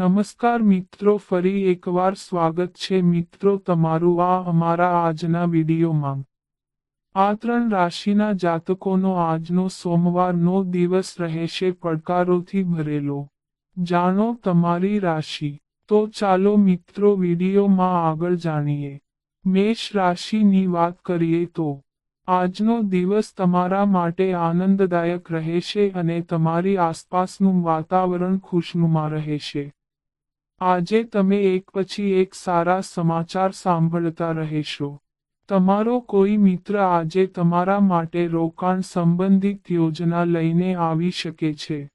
નમસ્કાર મિત્રો, ફરી એકવાર સ્વાગત છે મિત્રો તમારું આ અમારા આજના વિડીયોમાં. આ ત્રણ રાશિના જાતકોનો આજનો સોમવારનો દિવસ રહેશે પડકારોથી ભરેલો. જાણો તમારી રાશિ. તો ચાલો મિત્રો વિડીયોમાં આગળ જાણીએ. મેષ રાશિની વાત કરીએ તો, આજનો દિવસ તમારા માટે આનંદદાયક રહેશે અને તમારી આસપાસનું વાતાવરણ ખુશનુમા રહેશે. આજે તમે એક પછી એક સારા સમાચાર સાંભળતા રહેશો. તમારો કોઈ મિત્ર આજે તમારા માટે રોકાણ સંબંધિત યોજના લઈને આવી શકે છે.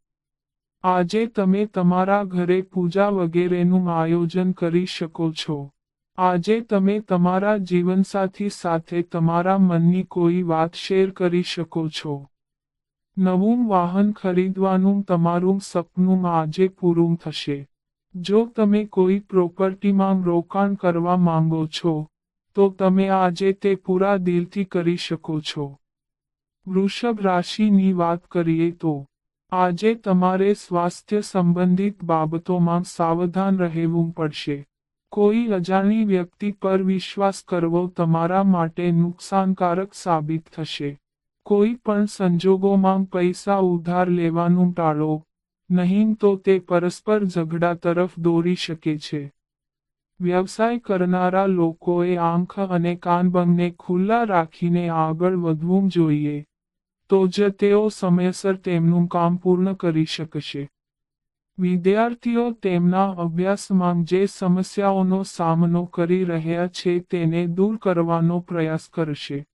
આજે તમે તમારા ઘરે પૂજા વગેરેનું આયોજન કરી શકો છો. આજે તમે તમારા જીવનસાથી સાથે તમારા મનની કોઈ વાત શેર કરી શકો છો. નવું વાહન ખરીદવાનું તમારું સપનું આજે પૂરું થશે. જો તમે કોઈ પ્રોપર્ટીમાં રોકાણ કરવા માંગો છો, તો તમે આજે તે પૂરા દિલથી કરી શકો છો. વૃષભ રાશિની વાત કરીએ તો, આજે તમારે સ્વાસ્થ્ય સંબંધિત બાબતોમાં સાવધાન રહેવું પડશે. કોઈ અજાણી વ્યક્તિ પર વિશ્વાસ કરવો તમારા માટે નુકસાનકારક સાબિત થશે. કોઈ પણ સંજોગોમાં પૈસા ઉધાર લેવાનું ટાળો. નહીં તો તે પરસ્પર ઝઘડા તરફ દોરી શકે છે. વ્યવસાય કરનારા લોકોએ આંખ અને કાન બંને ખુલ્લા રાખીને આગળ વધવું જોઈએ, તો જ તેઓ સમયસર તેમનું કામ પૂર્ણ કરી શકશે. વિદ્યાર્થીઓ તેમના અભ્યાસમાં જે સમસ્યાઓનો સામનો કરી રહ્યા છે તેને દૂર કરવાનો પ્રયાસ કરશે.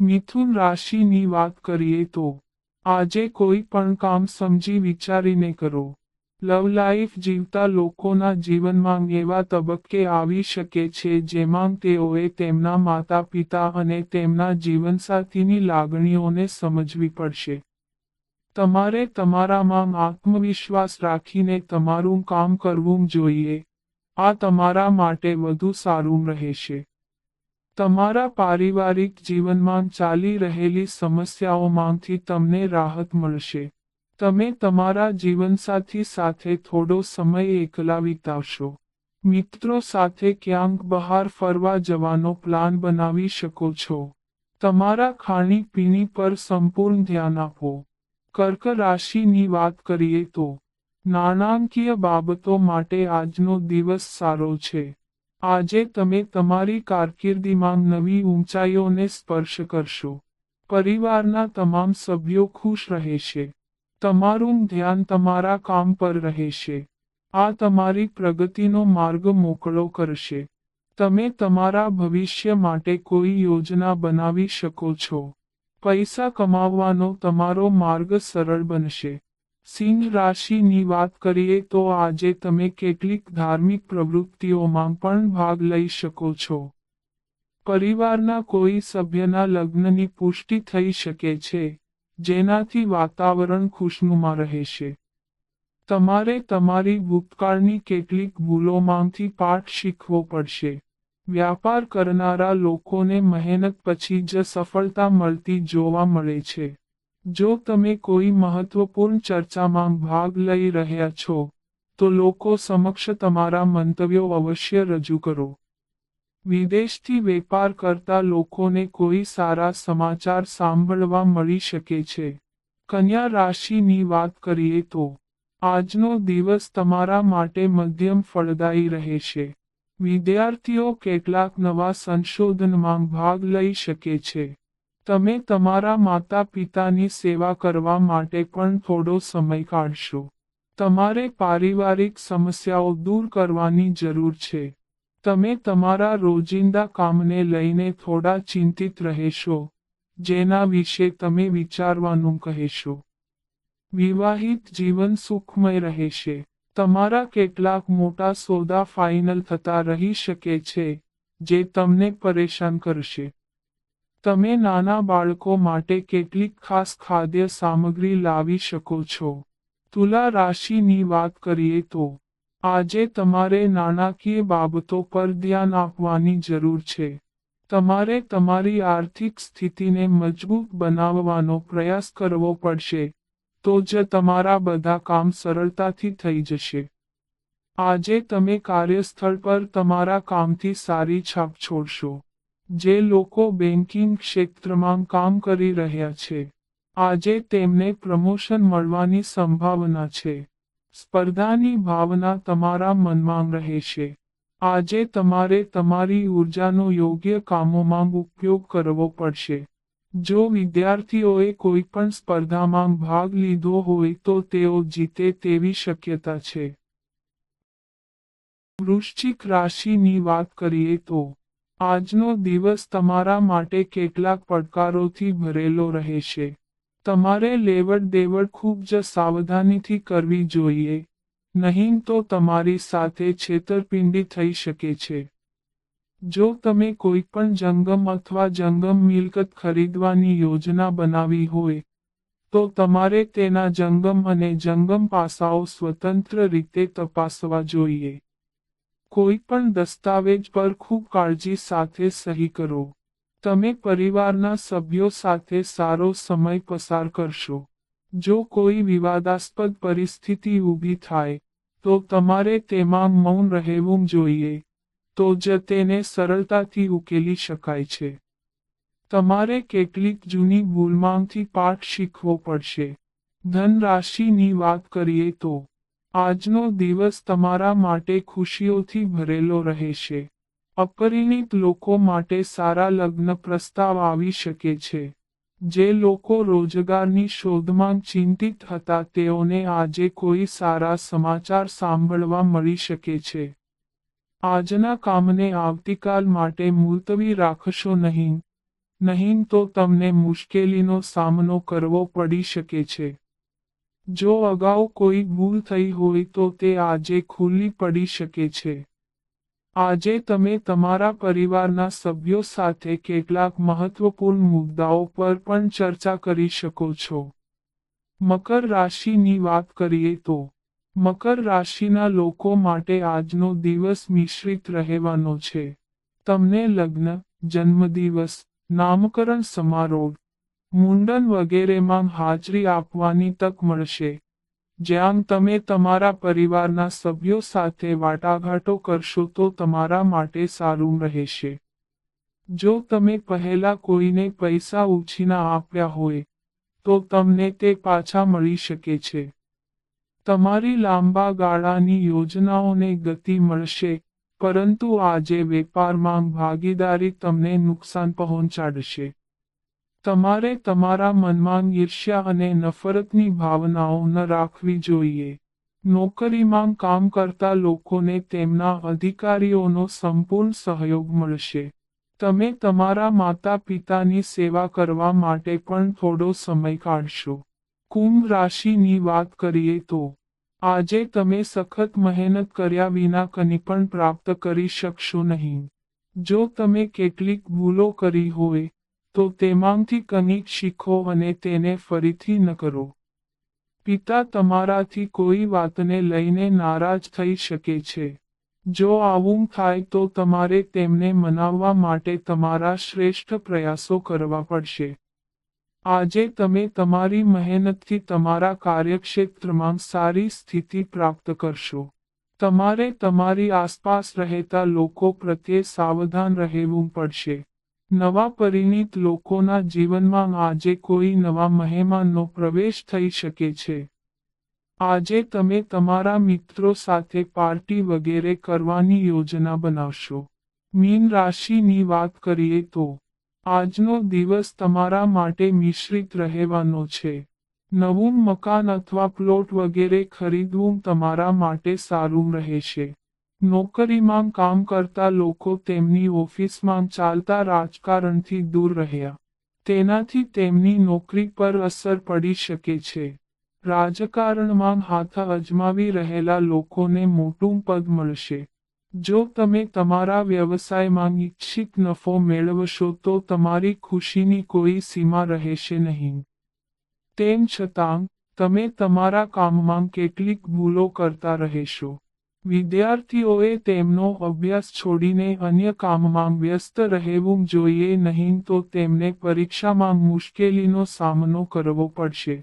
મિથુન રાશિની વાત કરીએ તો આજે કોઈ પણ કામ સમજી વિચારીને કરો. લવ લાઈફ જીવતા લોકોના જીવનમાં એવા તબક્કે આવી શકે છે જેમાં તેઓએ તેમના માતા પિતા અને તેમના જીવનસાથીની લાગણીઓને સમજવી પડશે. તમારે તમારામાં આત્મવિશ્વાસ રાખીને તમારું કામ કરવું જોઈએ. આ તમારા માટે વધુ સારું રહેશે. તમારા પારિવારિક જીવનમાં ચાલી રહેલી સમસ્યાઓમાંથી તમને રાહત મળશે. તમે તમારા જીવનસાથી સાથે થોડો સમય એકલા વિતાવશો. મિત્રો સાથે ક્યાંક બહાર ફરવા જવાનો પ્લાન બનાવી શકો છો. તમારા ખાણીપીણી પર સંપૂર્ણ ધ્યાન આપો. કર્ક રાશિની વાત કરીએ તો, નાણાંકીય બાબતો માટે આજનો દિવસ સારો છે. આજે તમે તમારી કારકિર્દીમાં નવી ઊંચાઈઓને સ્પર્શ કરશો. પરિવારના તમામ સભ્યો ખુશ રહેશે. તમારું ધ્યાન તમારા કામ પર રહેશે. આ તમારી પ્રગતિનો માર્ગ મોકળો કરશે. તમે તમારા ભવિષ્ય માટે કોઈ યોજના બનાવી શકો છો. પૈસા કમાવવાનો તમારો માર્ગ સરળ બનશે. સિંહ રાશિની વાત કરીએ તો આજે તમે કેટલીક ધાર્મિક પ્રવૃત્તિઓમાં પણ ભાગ લઈ શકો છો. પરિવારના કોઈ સભ્યના લગ્નની પુષ્ટિ થઈ શકે છે, જેનાથી વાતાવરણ ખુશનુમા રહેશે. તમારે તમારી ભૂતકાળની કેટલીક ભૂલોમાંથી પાઠ શીખવો પડશે. વ્યાપાર કરનારા લોકોને મહેનત પછી જ સફળતા મળતી જોવા મળે છે. જો તમે કોઈ મહત્વપૂર્ણ ચર્ચામાં ભાગ લઈ રહ્યા છો, તો લોકો સમક્ષ તમારા મંતવ્યો અવશ્ય રજૂ કરો. વિદેશથી વેપાર કરતા લોકોને કોઈ સારા સમાચાર સાંભળવા મળી શકે છે. કન્યા રાશિની વાત કરીએ તો, આજનો દિવસ તમારા માટે મધ્યમ ફળદાયી રહેશે. વિદ્યાર્થીઓ કેટલાક નવા સંશોધનમાં ભાગ લઈ શકે છે. તમે તમારા માતા પિતાની સેવા કરવા માટે પણ થોડો સમય કાઢશો. તમારે પારિવારિક સમસ્યાઓ દૂર કરવાની જરૂર છે. તમે તમારા રોજિંદા કામને લઈને થોડા ચિંતિત રહેશો, જેના વિશે તમે વિચારવાનું કહેશો. વિવાહિત જીવન સુખમય રહેશે. તમારા કેટલાક મોટા સોદા ફાઇનલ થતા રહી શકે છે, જે તમને પરેશાન કરશે. તમે નાના બાળકો માટે કેટલીક ખાસ ખાદ્ય સામગ્રી લાવી શકો છો? તુલા રાશિની વાત કરીએ તો, આજે તમારે નાણાકીય બાબતો પર ધ્યાન આપવાની જરૂર છે. તમારે તમારી આર્થિક સ્થિતિને મજબૂત બનાવવાનો પ્રયાસ કરવો પડશે, તો જ તમારા બધા કામ સરળતાથી થઈ જશે. આજે તમે કાર્યસ્થળ પર તમારા કામથી સારી છાપ છોડશો. જે લોકો બેન્કિંગ ક્ષેત્રમાં કામ કરી રહ્યા છે. આજે તેમને પ્રમોશન મળવાની સંભાવના છે. સ્પર્ધાની ભાવના તમારા મનમાં રહેશે. આજે તમારે તમારી ઊર્જાનો યોગ્ય કામોમાં ઉપયોગ કરવો પડશે. જો વિદ્યાર્થીઓએ કોઈ પણ સ્પર્ધામાં ભાગ લીધો હોય તો તેઓ જીતે તેવી શક્યતા છે. વૃશ્ચિક રાશિની વાત કરીએ તો આજનો દિવસ તમારા માટે કેટલાક પડકારોથી ભરેલો રહેશે. તમારે લેવડ દેવડ ખૂબ જ સાવધાનીથી કરવી જોઈએ. નહીં તો તમારી સાથે છેતરપિંડી થઈ શકે છે. જો તમે કોઈ પણ જંગમ અથવા જંગમ મિલકત ખરીદવાની યોજના બનાવી હોય, તો તમારે તેના જંગમ અને જંગમ પાસાઓ સ્વતંત્ર રીતે તપાસવા જોઈએ. કોઈ પણ દસ્તાવેજ પર ખૂબ કાળજી સાથે સહી કરો. તમે પરિવારના સભ્યો સાથે સારો સમય પસાર કરશો. જો કોઈ વિવાદાસ્પદ પરિસ્થિતિ ઊભી થાય, તો તમારે તેમાં મૌન રહેવું જોઈએ. તો જ તેને સરળતાથી ઉકેલી શકાય છે. તમારે કેટલીક જૂની ભૂલમાંથી પાઠ શીખવો પડશે. ધન રાશિની વાત કરીએ તો આજનો દિવસ તમારા માટે ખુશીઓથી ભરેલો રહેશે. અપરિણિત લોકો માટે સારા લગ્ન પ્રસ્તાવ આવી શકે છે. જે લોકો રોજગારની શોધમાં ચિંતિત હતા, તેઓને આજે કોઈ સારા સમાચાર સાંભળવા મળી શકે છે. આજના કામને આવતીકાલ માટે મુલતવી રાખશો નહીં. નહીં તો તમને મુશ્કેલીનો સામનો કરવો પડી શકે છે. જો અગાઉ કોઈ ભૂલ થઈ હોય તો તે આજે ખુલ્લી પડી શકે છે. આજે તમે તમારા પરિવારના સભ્યો સાથે કેટલાક મહત્વપૂર્ણ મુદ્દાઓ પર પણ ચર્ચા કરી શકો છો. મકર રાશિની વાત કરીએ તો, મકર રાશિના લોકો માટે આજનો દિવસ મિશ્રિત રહેવાનો છે. તમને લગ્ન, જન્મદિવસ, નામકરણ સમારોહ મુંડન વગેરેમાં હાજરી આપવાની તક મળશે. જ્યાં તમે તમારા પરિવારના સભ્યો સાથે વાટાઘાટો કરશો તો તમારા માટે સારું રહેશે. જો તમે પહેલા કોઈને પૈસા ઉછીના આપ્યા હોય, તો તમને તે પાછા મળી શકે છે. તમારી લાંબા ગાળાની યોજનાઓને ગતિ મળશે, પરંતુ આજે વેપારમાં ભાગીદારી તમને નુકસાન પહોંચાડશે. તમારે તમારા મનમાં ઈર્ષ્યા અને નફરતની ભાવનાઓ ન રાખવી જોઈએ. નોકરીમાં કામ કરતા લોકોને તેમના અધિકારીઓનો સંપૂર્ણ સહયોગ મળશે. તમે તમારા માતા પિતાની સેવા કરવા માટે પણ થોડો સમય કાઢશો. કુંભ રાશિની વાત કરીએ તો, આજે તમે સખત મહેનત કર્યા વિના કંઈ પણ પ્રાપ્ત કરી શકશો નહીં. જો તમે કેટલીક ભૂલો કરી હોય તો તેમાંથી કંઈક શીખો અને તેને ફરીથી ન કરો. પિતા તમારાથી કોઈ વાતને લઈને નારાજ થઈ શકે છે. જો આવું થાય તો તમારે તેમને મનાવવા માટે તમારા શ્રેષ્ઠ પ્રયાસો કરવા પડશે. આજે તમે તમારી મહેનતથી તમારા કાર્યક્ષેત્રમાં સારી સ્થિતિ પ્રાપ્ત કરશો. તમારે તમારી આસપાસ રહેતા લોકો પ્રત્યે સાવધાન રહેવું પડશે. નવા પરિણીત લોકોના જીવનમાં આજે કોઈ નવા મહેમાનનો પ્રવેશ થઈ શકે છે. આજે તમે તમારા મિત્રો સાથે પાર્ટી વગેરે કરવાની યોજના બનાવશો. મીન રાશિની વાત કરીએ તો, આજનો દિવસ તમારા માટે મિશ્રિત રહેવાનો છે. નવું મકાન અથવા પ્લોટ વગેરે ખરીદવું તમારા માટે સારું રહેશે. નોકરીમાં કામ કરતા લોકો તેમની ઓફિસમાં ચાલતા રાજકારણથી દૂર રહ્યા. તેનાથી તેમની નોકરી પર અસર પડી શકે છે. રાજકારણમાં હાથ અજમાવી રહેલા લોકોને મોટું પદ મળશે. જો તમે તમારા વ્યવસાયમાં ઈચ્છિત નફો મેળવશો તો તમારી ખુશીની કોઈ સીમા રહેશે નહીં. તેમ છતાં, તમે તમારા કામમાં કેટલીક ભૂલો કરતા રહેશો. વિદ્યાર્થીઓએ તેમનો અભ્યાસ છોડીને અન્ય કામમાં વ્યસ્ત રહેવું જોઈએ નહીં તો તેમને પરીક્ષામાં મુશ્કેલીનો સામનો કરવો પડશે.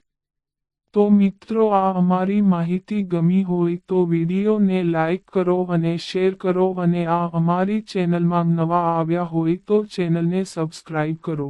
તો મિત્રો, આ અમારી માહિતી ગમી હોય તો વિડીયોને લાઇક કરો અને શેર કરો અને આ અમારી ચેનલમાં નવા આવ્યા હોય તો ચેનલને સબસ્ક્રાઇબ કરો.